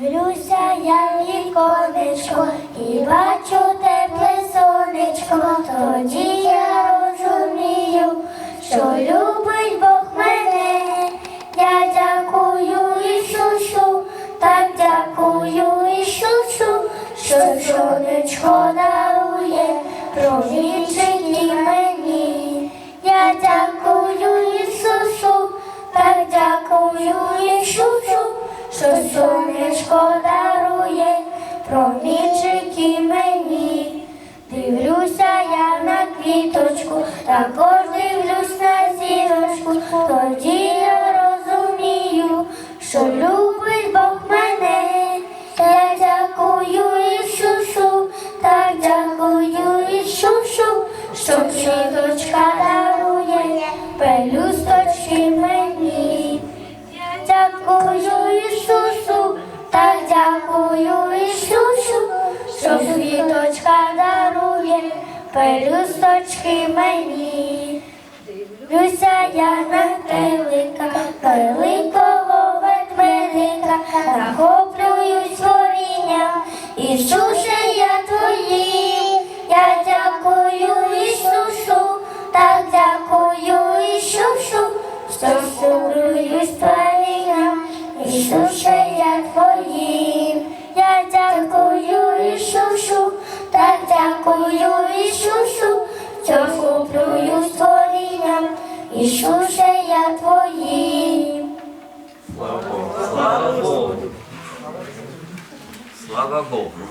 Дивлюся я в віконечко і бачу тепле сонечко, тоді я розумію, що любить Бог мене. Я дякую Ісусу, так дякую Ісусу, що сонечко дарує промінчики мені. Що сонечко дарує промінчики мені. Дивлюся я на квіточку, також дивлюсь на зірочку, тоді я розумію, що любить Бог мене. Я дякую Ісусу, так дякую Ісусу, що квіточка дарує пелюсточки мені. Дякую Ісусу, так дякую Ісусу, що світочка дарує пелюсточки мені. Дивлюся я на келика, великого ведмедика, захоплююсь творінням Ісусу. Ісусе, я твоїм, я дякую Ісусу, та дякую Ісусу, що куплюю створінням, Ісусе, я твоїм. Слава Богу, слава Богу. Слава Богу.